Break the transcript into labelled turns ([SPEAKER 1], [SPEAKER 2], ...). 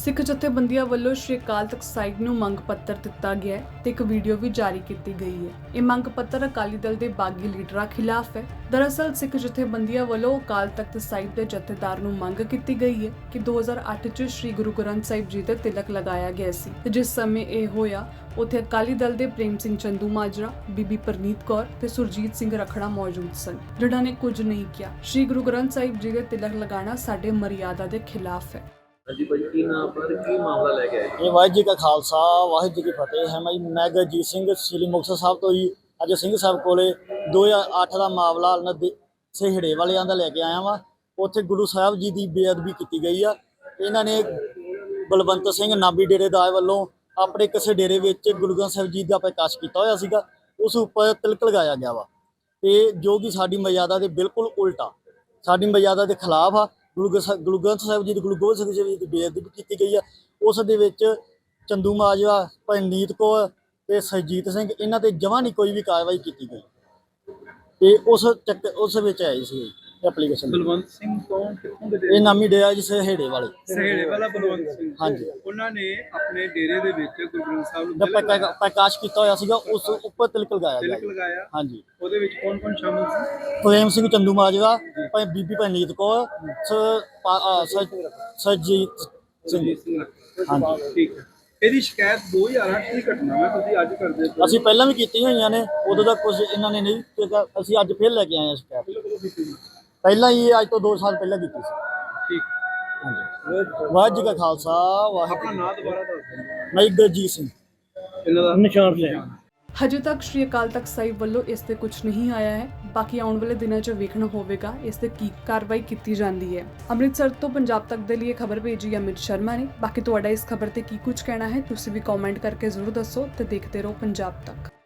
[SPEAKER 1] ਸਿੱਖ ਜਥੇਬੰਦੀਆਂ ਵੱਲੋਂ ਸ਼੍ਰੀ ਅਕਾਲ ਤਖਤ ਸਾਹਿਬ ਨੂੰ ਮੰਗ ਪੱਤਰ ਦਿੱਤਾ ਗਿਆ ਹੈ ਤੇ ਇੱਕ ਵੀਡੀਓ ਵੀ ਜਾਰੀ ਕੀਤੀ ਗਈ ਹੈ। ਇਹ ਮੰਗ ਪੱਤਰ ਅਕਾਲੀ ਦਲ ਦੇ ਬਾਗੀ ਲੀਡਰਾਂ ਖਿਲਾਫ ਹੈ। ਦਰਅਸਲ, ਸਿੱਖ ਜਥੇਬੰਦੀਆਂ ਵੱਲੋਂ ਅਕਾਲ ਤਖਤ ਸਾਹਿਬ ਦੇ ਜਥੇਦਾਰ ਨੂੰ ਮੰਗ ਕੀਤੀ ਗਈ ਹੈ ਕਿ 2008 ਚ ਸ਼੍ਰੀ ਗੁਰੂ ਗ੍ਰੰਥ ਸਾਹਿਬ ਜੀ ਤੇ ਤਿਲਕ ਲਗਾਇਆ ਗਿਆ ਸੀ ਤੇ ਜਿਸ ਸਮੇਂ ਇਹ ਹੋਇਆ, ਉੱਥੇ ਅਕਾਲੀ ਦਲ ਦੇ ਪ੍ਰੇਮ ਸਿੰਘ ਚੰਦੂ ਮਾਜਰਾ, ਬੀਬੀ ਪਰਨੀਤ ਕੌਰ ਤੇ ਸੁਰਜੀਤ ਸਿੰਘ ਰਖੜਾ ਮੌਜੂਦ ਸਨ। ਜਿਨ੍ਹਾਂ ਨੇ ਕੁਝ ਨਹੀਂ ਕਿਹਾ। ਸ਼੍ਰੀ ਗੁਰੂ ਗ੍ਰੰਥ ਸਾਹਿਬ ਜੀ ਦੇ ਤਿਲਕ ਲਗਾਣਾ ਸਾਡੇ ਮਰਿਆਦਾ ਦੇ ਖਿਲਾਫ ਹੈ।
[SPEAKER 2] ਹਾਂਜੀ ਭਾਈ, ਕੀ ਨਾਮ ਪਰ ਕੀ ਮਾਮਲਾ ਲੈ ਕੇ ਆਏ?
[SPEAKER 3] ਇਹ ਵਾਹਿਗੁਰੂ ਜੀ ਕਾ ਖਾਲਸਾ, ਵਾਹਿਗੁਰੂ ਜੀ ਕੀ ਫਤਿਹ। ਹੈ ਮੈਂ ਜੀ ਮੈਂ ਗੁਰਜੀਤ ਸਿੰਘ, ਸ੍ਰੀ ਮੁਕਤਸਰ ਸਾਹਿਬ ਤੋਂ ਜੀ। ਅੱਜ ਸਿੰਘ ਸਾਹਿਬ ਕੋਲੇ 2008 ਦਾ ਮਾਮਲਾ ਨਦੀ ਸਿਹੜੇ ਵਾਲਿਆਂ ਦਾ ਲੈ ਕੇ ਆਇਆ ਵਾਂ। ਉੱਥੇ ਗੁਰੂ ਸਾਹਿਬ ਜੀ ਦੀ ਬੇਅਦਬੀ ਕੀਤੀ ਗਈ ਆ। ਇਹਨਾਂ ਨੇ ਬਲਵੰਤ ਸਿੰਘ ਨਾਬੀ ਡੇਰੇਦਾਰ ਵੱਲੋਂ ਆਪਣੇ ਕਿਸੇ ਡੇਰੇ ਵਿੱਚ ਗੁਰੂ ਗ੍ਰੰਥ ਸਾਹਿਬ ਜੀ ਦਾ ਪ੍ਰਕਾਸ਼ ਕੀਤਾ ਹੋਇਆ ਸੀਗਾ। ਉਸ ਉੱਪਰ ਤਿਲਕ ਲਗਾਇਆ ਗਿਆ ਵਾ। ਤੇ ਜੋ ਕਿ ਸਾਡੀ ਮਰਿਆਦਾ ਦੇ ਬਿਲਕੁਲ ਉਲਟਾ, ਸਾਡੀ ਮਰਿਆਦਾ ਦੇ ਖਿਲਾਫ ਆ। ਗੁਰੂ ਗੁਰੂ ਗ੍ਰੰਥ ਸਾਹਿਬ ਜੀ ਦੀ ਗੁਰੂ ਗੋਬਿੰਦ ਸਿੰਘ ਜੀ ਦੀ ਬੇਅਦਬੀ ਕੀਤੀ ਗਈ ਆ। ਉਸ ਦੇ ਵਿੱਚ ਚੰਦੂ ਮਾਜਵਾ ਪਰਨੀਤ ਕੌਰ ਤੇ ਸਰਜੀਤ ਸਿੰਘ, ਇਹਨਾਂ ਤੇ ਜਮਾਂ ਨਹੀਂ ਕੋਈ ਵੀ ਕਾਰਵਾਈ ਕੀਤੀ ਗਈ। ਤੇ ਉਸ ਚੱਕ, ਉਸ ਵਿੱਚ ਆਈ ਸੀ ਐਪਲੀਕੇਸ਼ਨ
[SPEAKER 4] ਬਲਵੰਤ ਸਿੰਘ ਤੋਂ ਕਿੱਥੋਂ ਦੇ
[SPEAKER 3] ਇਹ ਨਾਮੀ ਡੇਰਾ ਜੀ ਸਹੇੜੇ ਵਾਲੇ।
[SPEAKER 4] ਸਹੇੜੇ ਵਾਲਾ ਬਲਵੰਤ ਸਿੰਘ।
[SPEAKER 3] ਹਾਂਜੀ।
[SPEAKER 4] ਉਹਨਾਂ ਨੇ ਆਪਣੇ ਡੇਰੇ ਦੇ ਵਿੱਚ ਗੁਰੂ ਗ੍ਰੰਥ ਸਾਹਿਬ ਨੂੰ
[SPEAKER 3] ਦਾ ਪ੍ਰਕਾ- ਪ੍ਰਕਾਸ਼ ਕੀਤਾ ਹੋਇਆ ਸੀਗਾ ਉਸ ਉੱਪਰ ਤਿਲਕ ਲਗਾਇਆ ਗਿਆ
[SPEAKER 4] ਤਿਲਕ
[SPEAKER 3] ਜੀ।
[SPEAKER 4] ਲਗਾਇਆ।
[SPEAKER 3] ਹਾਂਜੀ।
[SPEAKER 4] ਉਹਦੇ ਵਿੱਚ ਕੌਣ ਕੌਣ ਸ਼ਾਮਿਲ ਸੀ?
[SPEAKER 3] ਪ੍ਰੇਮ ਸਿੰਘ ਚੰਦੂ ਮਾਜਵਾ ਭਾਈ ਬੀਬੀ ਪਰਨੀਤ ਕੌਰ ਸ- ਪਾ- ਅ, ਸ-
[SPEAKER 4] ਸਰਜੀਤ ਸਿੰਘ।
[SPEAKER 3] ਹਾਂਜੀ।
[SPEAKER 4] ਠੀਕ ਹੈ। ਇਹਦੀ ਸ਼ਿਕਾਇਤ 2008 ਦੀ ਘਟਨਾ ਹੈ ਤੁਸੀਂ ਅੱਜ ਕਰਦੇ ਹੋ।
[SPEAKER 3] ਅਸੀਂ ਪਹਿਲਾਂ ਵੀ ਕੀਤੀਆਂ ਹੋਈਆਂ ਨੇ ਉਦੋਂ ਦਾ ਕੁਝ ਇਹਨਾਂ ਨੇ ਨਹੀਂ ਕੀਤਾ। ਅਸੀਂ ਅੱਜ ਫਿਰ ਲੈ ਕੇ ਆਏ ਹਾਂ ਸ਼ਿਕਾਇਤ। ਪਹਿਲਾਂ ਹੀ ਅੱਜ ਤੋਂ 2 ਸਾਲ ਪਹਿਲਾਂ ਕੀਤੀ ਸੀ।
[SPEAKER 4] ਠੀਕ।
[SPEAKER 3] ਹਾਂਜੀ। ਵਾਹਿਗੁਰੂ ਜੀ ਕਾ ਖਾਲਸਾ ਵਾਹਿਗੁਰੂ
[SPEAKER 4] ਆਪਣਾ ਨਾਮ ਦੁਬਾਰਾ ਦੱਸ ਦਿਓ।
[SPEAKER 3] ਮੈਂ ਗੁਰਜੀਤ ਸਿੰਘ।
[SPEAKER 4] ਇਹਨਾਂ ਦਾ?
[SPEAKER 3] ਨਿਸ਼ਾਨ ਸਿੰਘ।
[SPEAKER 1] ਹਜੇ ਤੱਕ ਸ਼੍ਰੀ ਅਕਾਲ ਤਖਤ ਸਾਹਿਬ ਵੱਲੋਂ ਇਸ ਤੇ ਕੁਝ ਨਹੀਂ ਆਇਆ ਹੈ। ਬਾਕੀ ਆਉਣ ਵਾਲੇ ਦਿਨਾਂ 'ਚ ਵੇਖਣਾ ਹੋਵੇਗਾ ਇਸ ਤੇ ਕੀ ਕਾਰਵਾਈ ਕੀਤੀ ਜਾਂਦੀ ਹੈ। ਅੰਮ੍ਰਿਤਸਰ ਤੋਂ ਪੰਜਾਬ ਤੱਕ ਦੇ ਲਈ ਖਬਰ ਭੇਜੀ ਅਮਿਤ ਸ਼ਰਮਾ ਨੇ। ਬਾਕੀ ਤੁਹਾਡਾ ਇਸ ਖਬਰ ਤੇ ਕੀ ਕੁਝ ਕਹਿਣਾ ਹੈ ਤੁਸੀਂ ਵੀ ਕਮੈਂਟ ਕਰਕੇ ਜ਼ਰੂਰ ਦੱਸੋ ਤੇ ਦੇਖਦੇ ਰਹੋ ਪੰਜਾਬ ਤੱਕ।